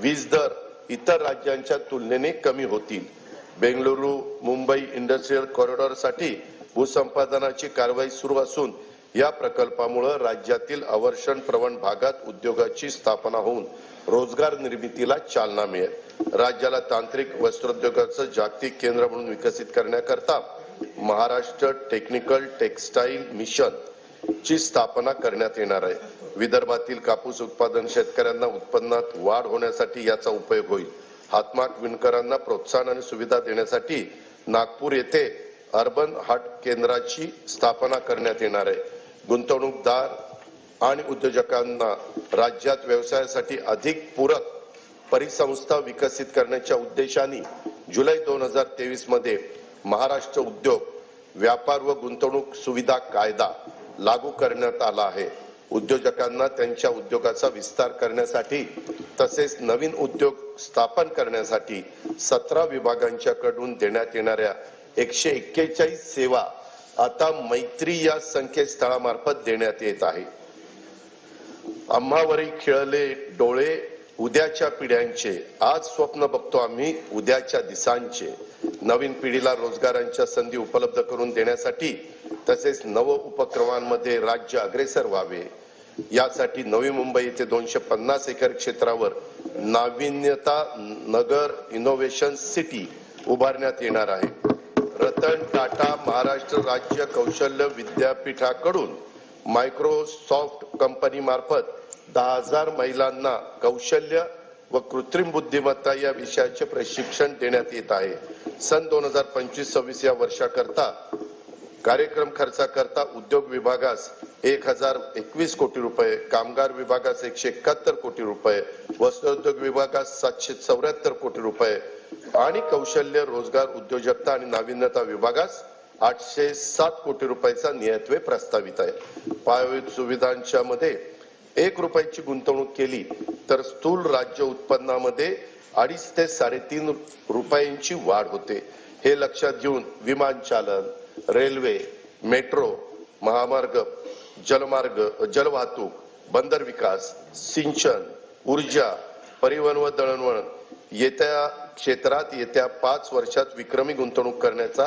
वीज दर इतर राज्यांच्या तुलनेने कमी होतील. बेंगळुरू मुंबई इंडस्ट्रीयल कॉरिडॉरसाठी भूसंपादनाची कारवाई सुरू असून या प्रकल्पामुळे राज्यातील अवर्षण प्रवण भागात उद्योगाची स्थापना होऊन रोजगार निर्मितीला चालना मिळेल. राज्याला तांत्रिक वस्त्रोद्योगाचं जागतिक केंद्र म्हणून विकसित करण्याकरता महाराष्ट्र टेक्निकल टेक्सटाईल मिशन ची स्थापना करण्यात येणार आहे. विदर्भातील कापूस उत्पादन शेतकऱ्यांना उत्पन्नात वाढ होण्यासाठी याचा उपयोग होईल. हातमाग विणकरांना प्रोत्साहन आणि सुविधा देण्यासाठी नागपूर येथे अर्बन हाट केंद्राची स्थापना करण्यात येणार आहे. गुंतवणूकदार आणि उद्योजकांना राज्यात व्यवसायासाठी अधिक पूरक परिसंस्था विकसित करण्याच्या उद्देशाने जुलै दोन हजार तेवीसमध्ये महाराष्ट्र उद्योग व्यापार व गुंतवणूक सुविधा कायदा लागू करण्यात आला आहे. उद्योजकांना त्यांच्या उद्योगाचा विस्तार करण्यासाठी तसेच नवीन उद्योग स्थापन करण्यासाठी सतरा विभागांच्याकडून देण्यात येणाऱ्या एकशे एक्केचाळीस सेवा आता मैत्री या संकेतस्थळामार्फत देण्यात येत आहे. आम्हावरी खिळले डोळे उद्याच्या पिढ्यांचे आज स्वप्न बघतो आम्ही उद्याच्या दिसांचे. नवीन पिढीला रोजगारांच्या संधी उपलब्ध करून देण्यासाठी तसेच नव उपक्रमांमध्ये राज्य अग्रेसर व्हावे. यासाठी नवी मुंबई येथे दोनशे पन्नास एकर क्षेत्रावर नाविन्यता नगर इनोव्हेशन सिटी उभारण्यात येणार आहे. रतन टाटा महाराष्ट्र राज्य कौशल्य विद्यापीठाकडून मायक्रोसॉफ्ट कंपनी मार्फत दहा हजार महिलांना कौशल्य व कृत्रिम बुद्धिमत्ता या विषयाचे प्रशिक्षण देण्यात येत आहे. सन दोन हजार पंचवीस सव्वीस या वर्षाकरता कार्यक्रम खर्चाकरता उद्योग विभागास एक हजार एकवीस कोटी रुपये कामगार विभागास एकशे एकाहत्तर कोटी रुपये वस्त्रोद्योग विभागास सातशे चौऱ्याहत्तर कोटी रुपये आणि कौशल्य रोजगार उद्योजकता आणि नाविन्यता विभागास आठशे सात कोटी रुपयाचा नियत्वे प्रस्तावित आहे. पायाभूत सुविधांच्या मध्ये एक रुपयाची गुंतवणूक केली तर स्थूल राज्य उत्पन्नामध्ये अडीच ते साडेतीन रुपयांची वाढ होते. हे लक्षात घेऊन विमानचालन रेल्वे मेट्रो महामार्ग जलमार्ग जलवाहतूक बंदर विकास सिंचन ऊर्जा परिवहन व दळणवळण येत्या क्षेत्रात येत्या पाच वर्षात विक्रमी गुंतवणूक करण्याचा